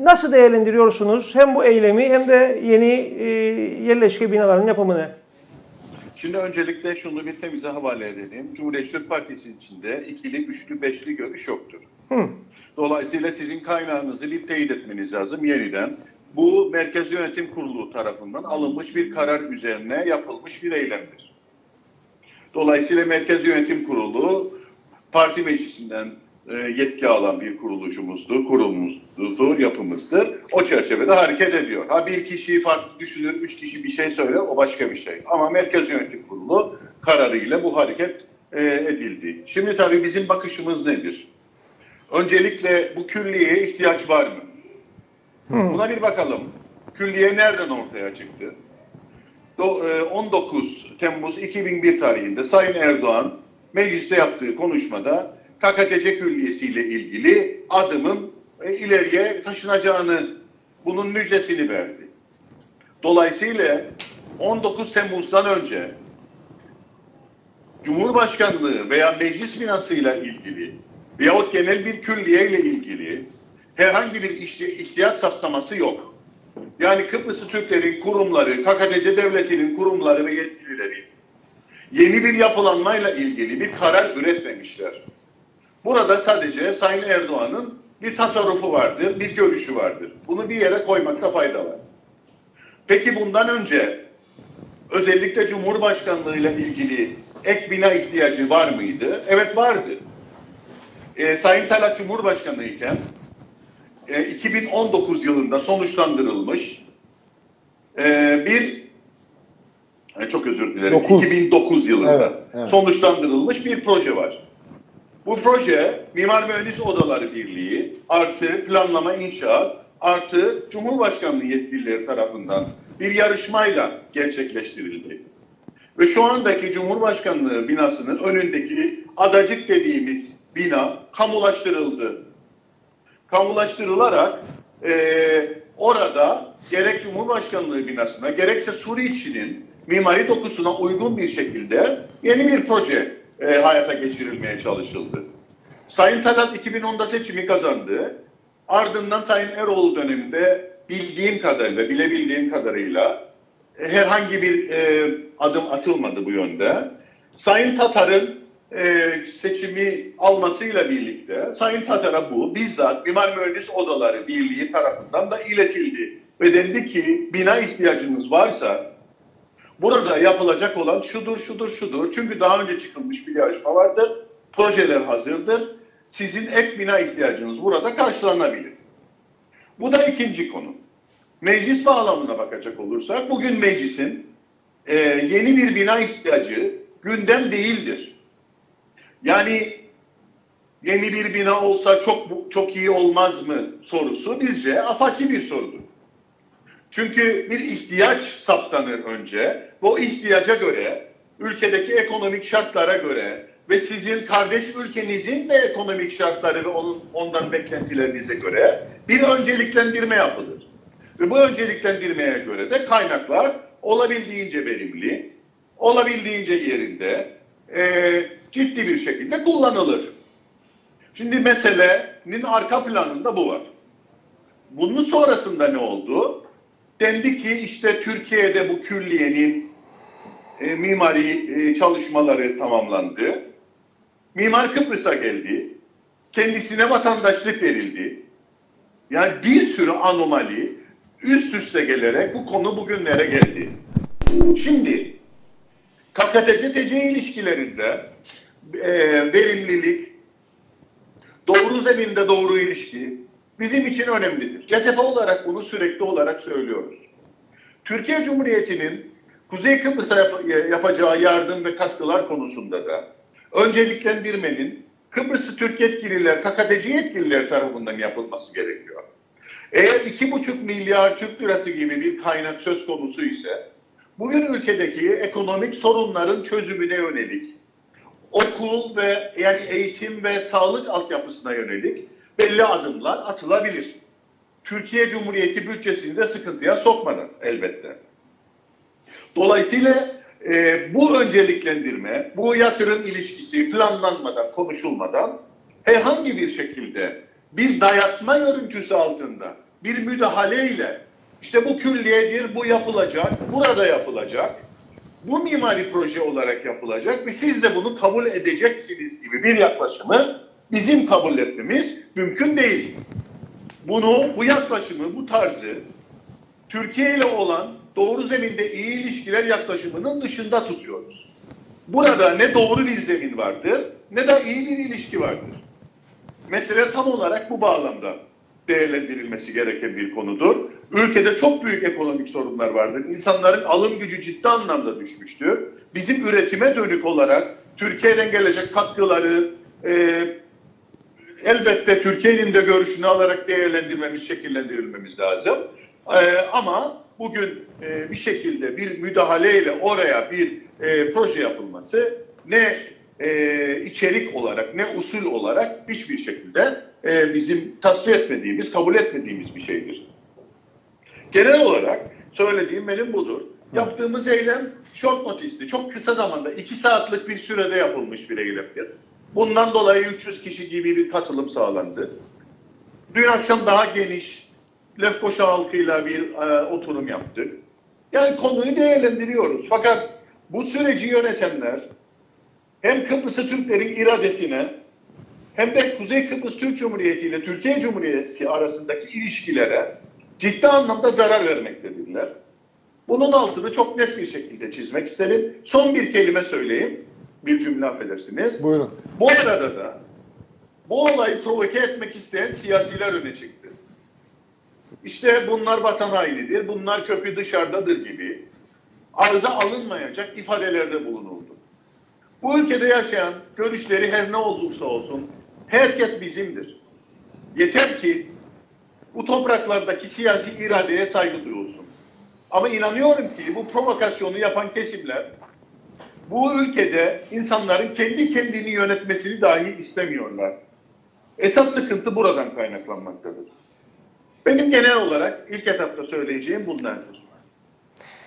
Nasıl değerlendiriyorsunuz hem bu eylemi hem de yeni e, yerleşke binaların yapımını? Şimdi öncelikle şunu bir temize havale edelim. Cumhuriyetçi Türk Partisi içinde ikili, üçlü, beşli görüş yoktur. Hı. Dolayısıyla sizin kaynağınızı bir teyit etmeniz lazım yeniden. Bu Merkez Yönetim Kurulu tarafından alınmış bir karar üzerine yapılmış bir eylemdir. Dolayısıyla Merkez Yönetim Kurulu parti meclisinden e, yetki alan bir kurulucumuzdur, kurumumuzdur, yapımızdır. O çerçevede hareket ediyor. Ha bir kişi farklı düşünür, üç kişi bir şey söyler, o başka bir şey. Ama Merkez Yönetim Kurulu kararıyla bu hareket e, edildi. Şimdi tabii bizim bakışımız nedir? Öncelikle bu külliyeye ihtiyaç var mı? Buna bir bakalım. Külliye nereden ortaya çıktı? Do- e, 19 Temmuz 2001 tarihinde Sayın Erdoğan mecliste yaptığı konuşmada KKTC Külliyesi ile ilgili adımın e, ileriye taşınacağını, bunun müjdesini verdi. Dolayısıyla 19 Temmuz'dan önce Cumhurbaşkanlığı veya meclis binasıyla ilgili veyahut genel bir külliye ile ilgili herhangi bir ihti- ihtiyaç saptaması yok. Yani Kıbrıslı Türklerin kurumları, KKTC devletinin kurumları ve yetkilileri yeni bir yapılanmayla ilgili bir karar üretmemişler. Burada sadece Sayın Erdoğan'ın bir tasarrufu vardır, bir görüşü vardır. Bunu bir yere koymakta fayda var. Peki bundan önce özellikle Cumhurbaşkanlığı ile ilgili ek bina ihtiyacı var mıydı? Evet vardı. Ee, Sayın Talat Cumhurbaşkanı iken e, 2019 yılında sonuçlandırılmış e, bir e, çok özür dilerim. Dokuz. 2009 yılında Evet, evet. sonuçlandırılmış bir proje var. Bu proje Mimar Mühendis Odaları Birliği artı planlama inşaat artı Cumhurbaşkanlığı yetkilileri tarafından bir yarışmayla gerçekleştirildi. Ve şu andaki Cumhurbaşkanlığı binasının önündeki adacık dediğimiz bina kamulaştırıldı kamulaştırılarak eee, orada gerek Cumhurbaşkanlığı binasına gerekse Suriçi'nin mimari dokusuna uygun bir şekilde yeni bir proje eee, hayata geçirilmeye çalışıldı. Sayın Talat 2010'da seçimi kazandı. Ardından Sayın Eroğlu döneminde bildiğim kadarıyla, bilebildiğim kadarıyla e, herhangi bir e, adım atılmadı bu yönde. Sayın Tatar'ın e, seçimi almasıyla birlikte Sayın Tatar'a bu bizzat Mimar Mühendis Odaları Birliği tarafından da iletildi. Ve dendi ki bina ihtiyacınız varsa burada yapılacak olan şudur şudur şudur. Çünkü daha önce çıkılmış bir yarışma vardır. Projeler hazırdır. Sizin ek bina ihtiyacınız burada karşılanabilir. Bu da ikinci konu. Meclis bağlamına bakacak olursak bugün meclisin e, yeni bir bina ihtiyacı gündem değildir. Yani yeni bir bina olsa çok çok iyi olmaz mı sorusu bizce afaki bir sorudur. Çünkü bir ihtiyaç saptanır önce. Bu ihtiyaca göre, ülkedeki ekonomik şartlara göre ve sizin kardeş ülkenizin de ekonomik şartları ve onun, ondan beklentilerinize göre bir önceliklendirme yapılır. Ve bu önceliklendirmeye göre de kaynaklar olabildiğince verimli, olabildiğince yerinde, eee, ciddi bir şekilde kullanılır. Şimdi meselenin arka planında bu var. Bunun sonrasında ne oldu? Dendi ki işte Türkiye'de bu külliyenin e, mimari e, çalışmaları tamamlandı. Mimar Kıbrıs'a geldi. Kendisine vatandaşlık verildi. Yani bir sürü anomali üst üste gelerek bu konu bugünlere geldi. Şimdi KKTC-TC ilişkilerinde e, verimlilik, doğru zeminde doğru ilişki bizim için önemlidir. CTP olarak bunu sürekli olarak söylüyoruz. Türkiye Cumhuriyeti'nin Kuzey Kıbrıs'a yap- yapacağı yardım ve katkılar konusunda da önceliklendirmenin Kıbrıslı Türk yetkililer, KKTC yetkililer tarafından yapılması gerekiyor. Eğer iki buçuk milyar Türk lirası gibi bir kaynak söz konusu ise bugün ülkedeki ekonomik sorunların çözümüne yönelik okul ve yani eğitim ve sağlık altyapısına yönelik belli adımlar atılabilir. Türkiye Cumhuriyeti bütçesini de sıkıntıya sokmadan elbette. Dolayısıyla e, bu önceliklendirme, bu yatırım ilişkisi planlanmadan, konuşulmadan herhangi bir şekilde bir dayatma görüntüsü altında bir müdahaleyle işte bu külliyedir, bu yapılacak, burada yapılacak, bu mimari proje olarak yapılacak ve siz de bunu kabul edeceksiniz gibi bir yaklaşımı bizim kabul etmemiz mümkün değil. Bunu, bu yaklaşımı, bu tarzı Türkiye ile olan doğru zeminde iyi ilişkiler yaklaşımının dışında tutuyoruz. Burada ne doğru bir zemin vardır ne de iyi bir ilişki vardır. Mesele tam olarak bu bağlamda değerlendirilmesi gereken bir konudur. Ülkede çok büyük ekonomik sorunlar vardır. İnsanların alım gücü ciddi anlamda düşmüştür. Bizim üretime dönük olarak Türkiye'den gelecek katkıları e, elbette Türkiye'nin de görüşünü alarak değerlendirmemiz, şekillendirilmemiz lazım. E, ama bugün e, bir şekilde bir müdahaleyle oraya bir e, proje yapılması ne e, içerik olarak ne usul olarak hiçbir şekilde e, bizim tasvip etmediğimiz, kabul etmediğimiz bir şeydir. Genel olarak söylediğim benim budur. Yaptığımız eylem short notice'li, çok kısa zamanda, iki saatlik bir sürede yapılmış bir eylemdir. Bundan dolayı 300 kişi gibi bir katılım sağlandı. Dün akşam daha geniş, Lefkoşa halkıyla bir e, oturum yaptık. Yani konuyu değerlendiriyoruz. Fakat bu süreci yönetenler hem Kıbrıs'ı Türklerin iradesine hem de Kuzey Kıbrıs Türk Cumhuriyeti ile Türkiye Cumhuriyeti arasındaki ilişkilere ciddi anlamda zarar vermektedirler. Bunun altını çok net bir şekilde çizmek isterim. Son bir kelime söyleyeyim. Bir cümle affedersiniz. Buyurun. Bu arada da bu olayı provoke etmek isteyen siyasiler öne çıktı. İşte bunlar vatan hainidir, bunlar kökü dışarıdadır gibi arıza alınmayacak ifadelerde bulunuldu. Bu ülkede yaşayan görüşleri her ne olursa olsun herkes bizimdir. Yeter ki bu topraklardaki siyasi iradeye saygı duyulsun. Ama inanıyorum ki bu provokasyonu yapan kesimler bu ülkede insanların kendi kendini yönetmesini dahi istemiyorlar. Esas sıkıntı buradan kaynaklanmaktadır. Benim genel olarak ilk etapta söyleyeceğim bunlardır.